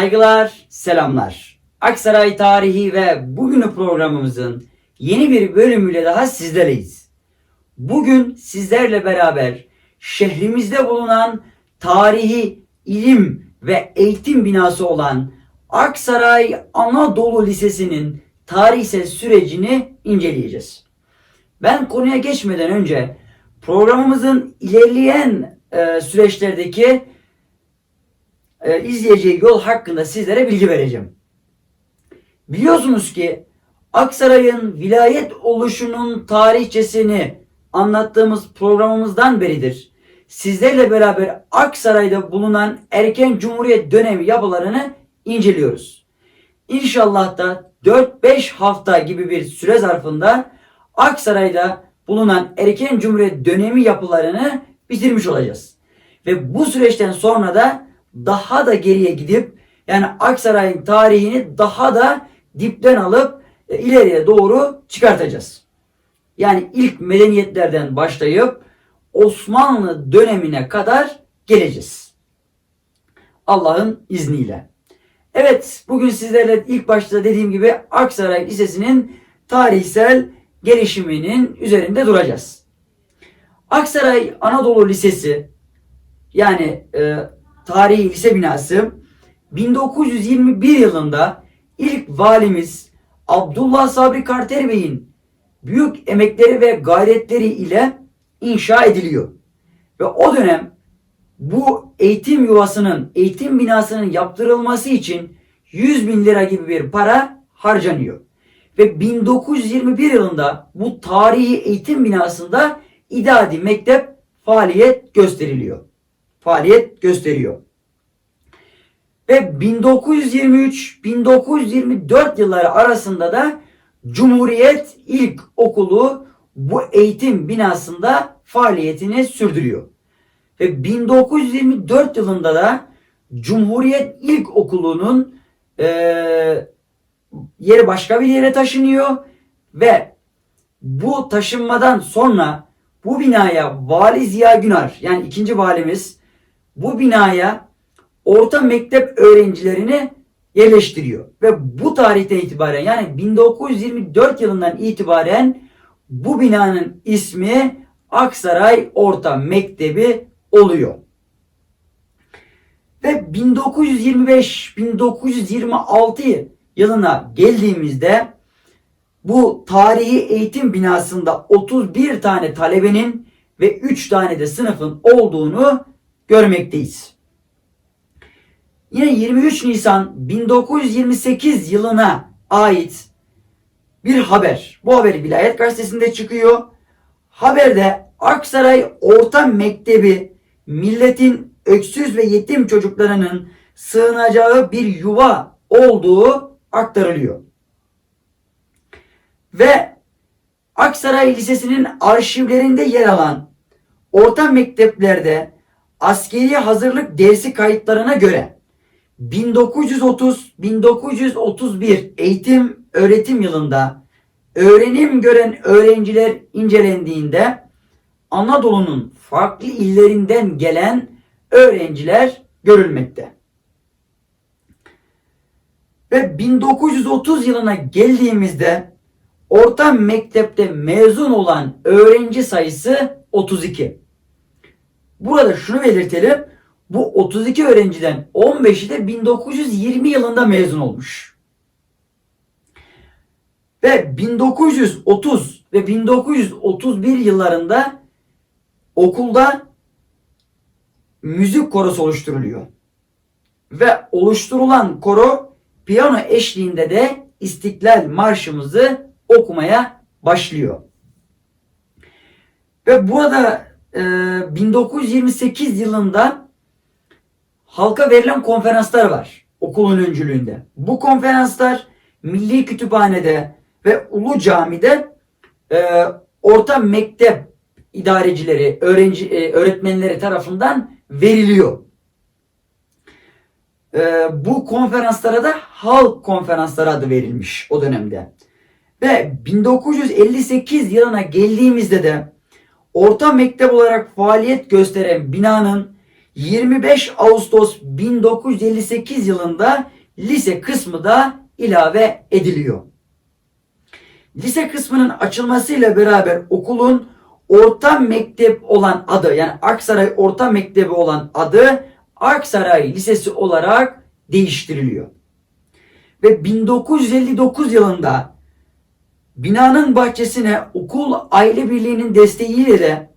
Saygılar, selamlar. Aksaray tarihi ve bugünü programımızın yeni bir bölümüyle daha sizlerleyiz. Bugün sizlerle beraber şehrimizde bulunan tarihi ilim ve eğitim binası olan Aksaray Anadolu Lisesi'nin tarihsel sürecini inceleyeceğiz. Ben konuya geçmeden önce programımızın ilerleyen e, süreçlerdeki e, izleyeceği yol hakkında sizlere bilgi vereceğim. Biliyorsunuz ki Aksaray'ın vilayet oluşunun tarihçesini anlattığımız programımızdan beridir. Sizlerle beraber Aksaray'da bulunan erken cumhuriyet dönemi yapılarını inceliyoruz. İnşallah da 4-5 hafta gibi bir süre zarfında Aksaray'da bulunan erken cumhuriyet dönemi yapılarını bitirmiş olacağız. Ve bu süreçten sonra da daha da geriye gidip yani Aksaray'ın tarihini daha da dipten alıp e, ileriye doğru çıkartacağız. Yani ilk medeniyetlerden başlayıp Osmanlı dönemine kadar geleceğiz. Allah'ın izniyle. Evet bugün sizlerle ilk başta dediğim gibi Aksaray Lisesi'nin tarihsel gelişiminin üzerinde duracağız. Aksaray Anadolu Lisesi yani e, tarihi lise binası 1921 yılında ilk valimiz Abdullah Sabri Karter Bey'in büyük emekleri ve gayretleri ile inşa ediliyor. Ve o dönem bu eğitim yuvasının, eğitim binasının yaptırılması için 100 bin lira gibi bir para harcanıyor. Ve 1921 yılında bu tarihi eğitim binasında İdadi Mektep faaliyet gösteriliyor. Faaliyet gösteriyor. Ve 1923-1924 yılları arasında da Cumhuriyet İlk Okulu bu eğitim binasında faaliyetini sürdürüyor. Ve 1924 yılında da Cumhuriyet İlk Okulu'nun e, yeri başka bir yere taşınıyor ve bu taşınmadan sonra bu binaya Vali Ziya Günar yani ikinci valimiz bu binaya orta mektep öğrencilerini yerleştiriyor. Ve bu tarihten itibaren yani 1924 yılından itibaren bu binanın ismi Aksaray Orta Mektebi oluyor. Ve 1925-1926 yılına geldiğimizde bu tarihi eğitim binasında 31 tane talebenin ve 3 tane de sınıfın olduğunu görmekteyiz. Yine 23 Nisan 1928 yılına ait bir haber. Bu haber Vilayet Gazetesi'nde çıkıyor. Haberde Aksaray Orta Mektebi milletin öksüz ve yetim çocuklarının sığınacağı bir yuva olduğu aktarılıyor. Ve Aksaray Lisesi'nin arşivlerinde yer alan orta mekteplerde askeri hazırlık dersi kayıtlarına göre 1930-1931 eğitim öğretim yılında öğrenim gören öğrenciler incelendiğinde Anadolu'nun farklı illerinden gelen öğrenciler görülmekte. Ve 1930 yılına geldiğimizde orta mektepte mezun olan öğrenci sayısı 32. Burada şunu belirtelim. Bu 32 öğrenciden 15'i de 1920 yılında mezun olmuş. Ve 1930 ve 1931 yıllarında okulda müzik korosu oluşturuluyor. Ve oluşturulan koro piyano eşliğinde de İstiklal Marşımızı okumaya başlıyor. Ve burada e, 1928 yılında halka verilen konferanslar var okulun öncülüğünde. Bu konferanslar Milli Kütüphane'de ve Ulu Cami'de e, orta mektep idarecileri, öğrenci e, öğretmenleri tarafından veriliyor. E, bu konferanslara da halk konferansları adı verilmiş o dönemde. Ve 1958 yılına geldiğimizde de orta mektep olarak faaliyet gösteren binanın 25 Ağustos 1958 yılında lise kısmı da ilave ediliyor. Lise kısmının açılmasıyla beraber okulun orta mektep olan adı yani Aksaray Orta Mektebi olan adı Aksaray Lisesi olarak değiştiriliyor. Ve 1959 yılında binanın bahçesine okul aile birliğinin desteğiyle de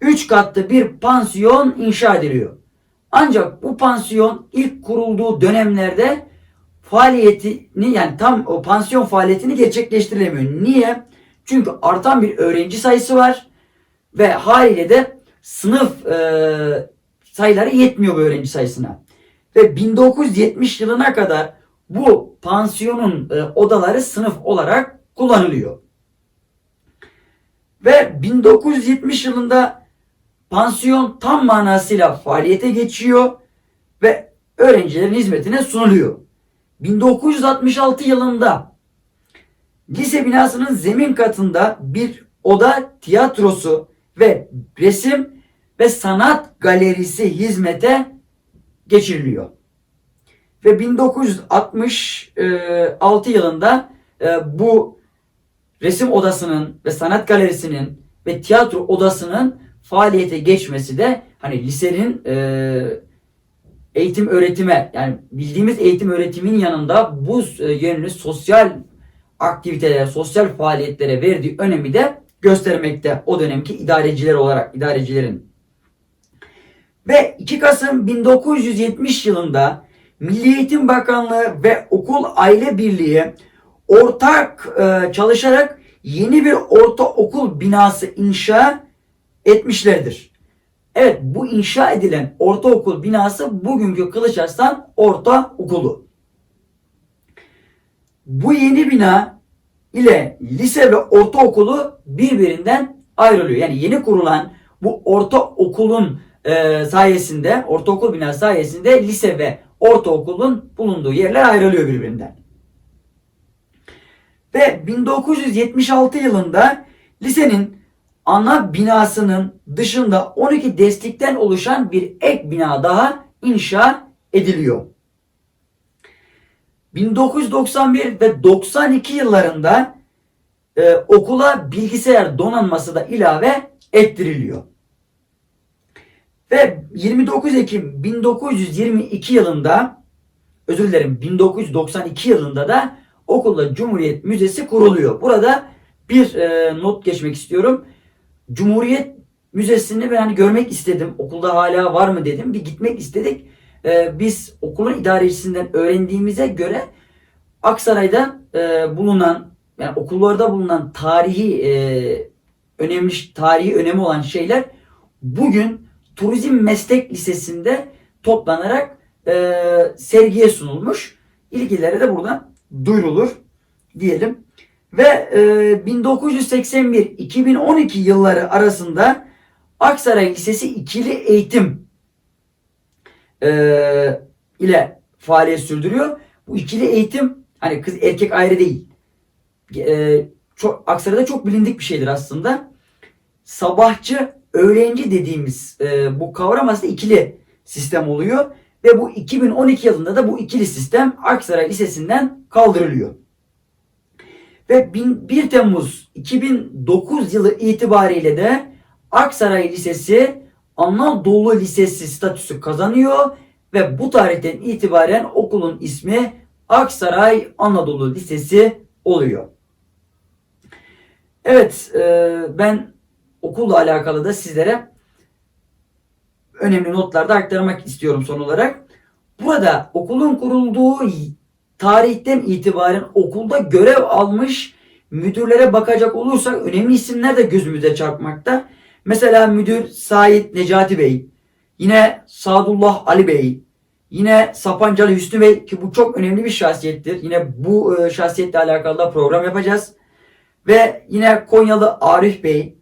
3 katlı bir pansiyon inşa ediliyor. Ancak bu pansiyon ilk kurulduğu dönemlerde faaliyetini yani tam o pansiyon faaliyetini gerçekleştirilemiyor. Niye? Çünkü artan bir öğrenci sayısı var ve haliyle de sınıf e, sayıları yetmiyor bu öğrenci sayısına. Ve 1970 yılına kadar bu pansiyonun e, odaları sınıf olarak kullanılıyor. Ve 1970 yılında pansiyon tam manasıyla faaliyete geçiyor ve öğrencilerin hizmetine sunuluyor. 1966 yılında lise binasının zemin katında bir oda tiyatrosu ve resim ve sanat galerisi hizmete geçiriliyor. Ve 1966 yılında e, bu resim odasının ve sanat galerisinin ve tiyatro odasının faaliyete geçmesi de hani lisenin e, eğitim öğretime yani bildiğimiz eğitim öğretimin yanında bu e, yönlü sosyal aktivitelere, sosyal faaliyetlere verdiği önemi de göstermekte o dönemki idareciler olarak idarecilerin. Ve 2 Kasım 1970 yılında Milli Eğitim Bakanlığı ve Okul Aile Birliği ortak e, çalışarak yeni bir ortaokul binası inşa etmişlerdir. Evet bu inşa edilen ortaokul binası bugünkü Kılıçarslan Ortaokulu. Bu yeni bina ile lise ve ortaokulu birbirinden ayrılıyor. Yani yeni kurulan bu ortaokulun e, sayesinde, ortaokul binası sayesinde lise ve ortaokulun bulunduğu yerler ayrılıyor birbirinden. Ve 1976 yılında lisenin ana binasının dışında 12 destekten oluşan bir ek bina daha inşa ediliyor. 1991 ve 92 yıllarında e, okula bilgisayar donanması da ilave ettiriliyor. Ve 29 Ekim 1922 yılında özür dilerim 1992 yılında da okulda Cumhuriyet Müzesi kuruluyor. Burada bir e, not geçmek istiyorum. Cumhuriyet Müzesi'ni ben hani görmek istedim. Okulda hala var mı dedim. Bir gitmek istedik. E, biz okulun idarecisinden öğrendiğimize göre Aksaray'da e, bulunan yani okullarda bulunan tarihi e, önemli tarihi önemi olan şeyler bugün Turizm Meslek Lisesi'nde toplanarak e, sergiye sunulmuş. İlgililere de buradan duyurulur diyelim. Ve e, 1981-2012 yılları arasında Aksaray Lisesi ikili eğitim e, ile faaliyet sürdürüyor. Bu ikili eğitim hani kız erkek ayrı değil. E, çok, Aksaray'da çok bilindik bir şeydir aslında. Sabahçı, öğlenci dediğimiz e, bu kavram aslında ikili sistem oluyor. Ve bu 2012 yılında da bu ikili sistem Aksaray Lisesi'nden kaldırılıyor. Ve 1 Temmuz 2009 yılı itibariyle de Aksaray Lisesi Anadolu Lisesi statüsü kazanıyor ve bu tarihten itibaren okulun ismi Aksaray Anadolu Lisesi oluyor. Evet e, ben okulla alakalı da sizlere önemli notlarda aktarmak istiyorum son olarak. Burada okulun kurulduğu tarihten itibaren okulda görev almış müdürlere bakacak olursak önemli isimler de gözümüze çarpmakta. Mesela müdür Said Necati Bey, yine Sadullah Ali Bey, yine Sapancalı Hüsnü Bey ki bu çok önemli bir şahsiyettir. Yine bu e, şahsiyetle alakalı da program yapacağız. Ve yine Konyalı Arif Bey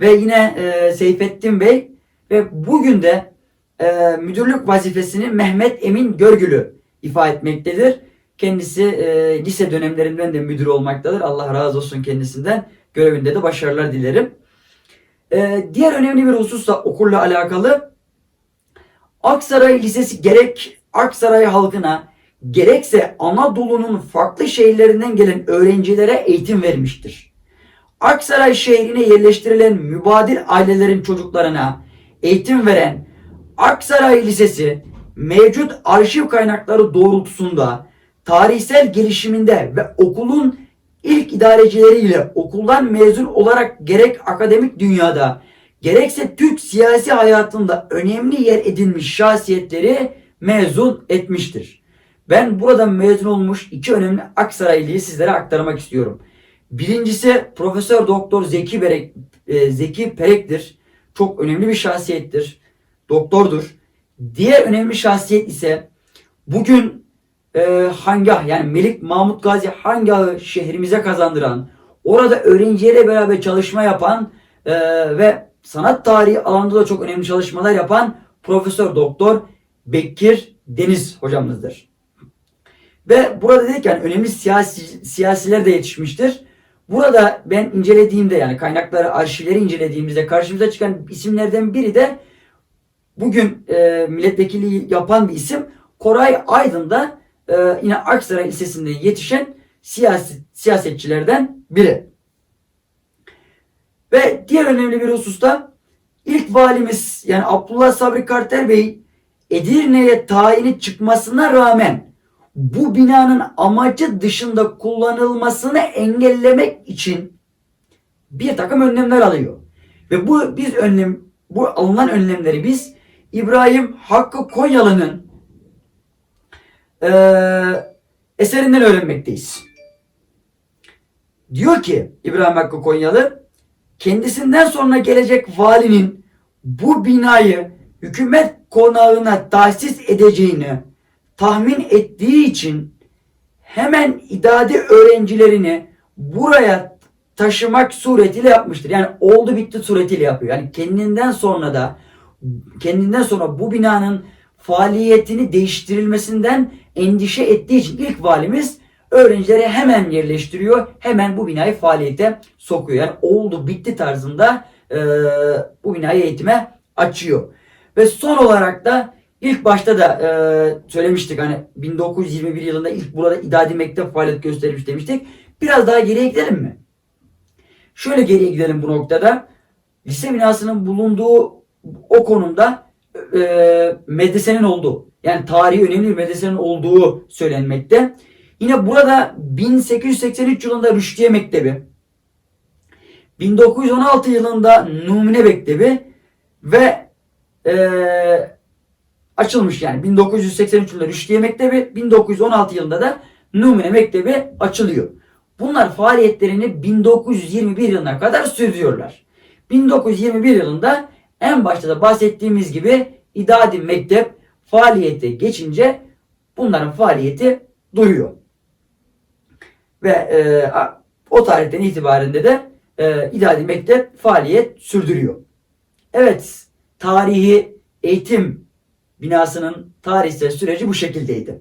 ve yine e, Seyfettin Bey ve bugün de e, müdürlük vazifesini Mehmet Emin Görgülü ifa etmektedir. Kendisi e, lise dönemlerinden de müdür olmaktadır. Allah razı olsun kendisinden. Görevinde de başarılar dilerim. E, diğer önemli bir husus da okulla alakalı. Aksaray Lisesi gerek Aksaray halkına gerekse Anadolu'nun farklı şehirlerinden gelen öğrencilere eğitim vermiştir. Aksaray şehrine yerleştirilen mübadil ailelerin çocuklarına eğitim veren Aksaray Lisesi mevcut arşiv kaynakları doğrultusunda tarihsel gelişiminde ve okulun ilk idarecileriyle okuldan mezun olarak gerek akademik dünyada gerekse Türk siyasi hayatında önemli yer edinmiş şahsiyetleri mezun etmiştir. Ben buradan mezun olmuş iki önemli Aksaraylıyı sizlere aktarmak istiyorum. Birincisi Profesör Doktor Zeki Berek, e, Zeki Perek'tir. Çok önemli bir şahsiyettir. Doktordur. Diğer önemli şahsiyet ise bugün e, Hangah yani Melik Mahmut Gazi Hangah'ı şehrimize kazandıran, orada öğrencilerle beraber çalışma yapan e, ve sanat tarihi alanında da çok önemli çalışmalar yapan Profesör Doktor Bekir Deniz hocamızdır. Ve burada dedik yani önemli siyasi, siyasiler de yetişmiştir. Burada ben incelediğimde yani kaynakları, arşivleri incelediğimizde karşımıza çıkan isimlerden biri de bugün e, milletvekili yapan bir isim Koray Aydın da e, yine Aksaray Lisesi'nde yetişen siyasi, siyasetçilerden biri. Ve diğer önemli bir hususta ilk valimiz yani Abdullah Sabri Kartel Bey Edirne'ye tayini çıkmasına rağmen bu binanın amacı dışında kullanılmasını engellemek için bir takım önlemler alıyor. Ve bu biz önlem bu alınan önlemleri biz İbrahim Hakkı Konyalı'nın eee eserinden öğrenmekteyiz. Diyor ki İbrahim Hakkı Konyalı kendisinden sonra gelecek valinin bu binayı hükümet konağına tahsis edeceğini tahmin ettiği için hemen idadi öğrencilerini buraya taşımak suretiyle yapmıştır. Yani oldu bitti suretiyle yapıyor. Yani kendinden sonra da kendinden sonra bu binanın faaliyetini değiştirilmesinden endişe ettiği için ilk valimiz öğrencileri hemen yerleştiriyor. Hemen bu binayı faaliyete sokuyor. Yani oldu bitti tarzında e, bu binayı eğitime açıyor. Ve son olarak da ilk başta da e, söylemiştik hani 1921 yılında ilk burada idadi mektep faaliyet göstermiş demiştik. Biraz daha geriye gidelim mi? Şöyle geriye gidelim bu noktada. Lise binasının bulunduğu o konumda e, medresenin olduğu yani tarihi önemli bir medresenin olduğu söylenmekte. Yine burada 1883 yılında Rüşdiye Mektebi, 1916 yılında Numune Mektebi ve e, açılmış yani 1983 yılında Rüşdiye Mektebi, 1916 yılında da Numune Mektebi açılıyor. Bunlar faaliyetlerini 1921 yılına kadar sürdürüyorlar. 1921 yılında en başta da bahsettiğimiz gibi İdadi Mektep faaliyete geçince bunların faaliyeti duruyor. Ve e, o tarihten itibaren de e, İdadi Mektep faaliyet sürdürüyor. Evet, tarihi eğitim binasının tarihsel süreci bu şekildeydi.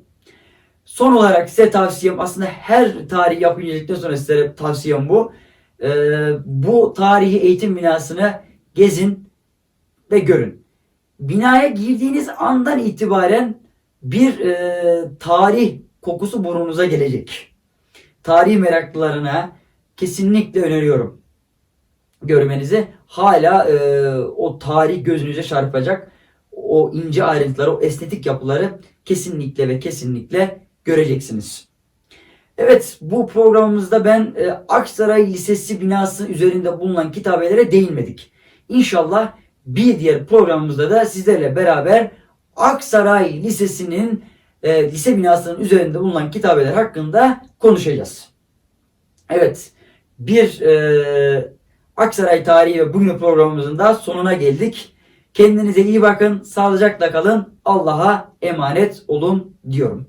Son olarak size tavsiyem aslında her tarih yapınca sonra size tavsiyem bu. Ee, bu tarihi eğitim binasını gezin ve görün. Binaya girdiğiniz andan itibaren bir e, tarih kokusu burnunuza gelecek. Tarih meraklılarına kesinlikle öneriyorum görmenizi. Hala e, o tarih gözünüze çarpacak. O ince ayrıntıları, o estetik yapıları kesinlikle ve kesinlikle göreceksiniz. Evet bu programımızda ben e, Aksaray Lisesi binası üzerinde bulunan kitabelere değinmedik. İnşallah bir diğer programımızda da sizlerle beraber Aksaray Lisesi'nin e, lise binasının üzerinde bulunan kitabeler hakkında konuşacağız. Evet bir e, Aksaray tarihi ve bugün programımızın da sonuna geldik. Kendinize iyi bakın, sağlıcakla kalın, Allah'a emanet olun diyorum.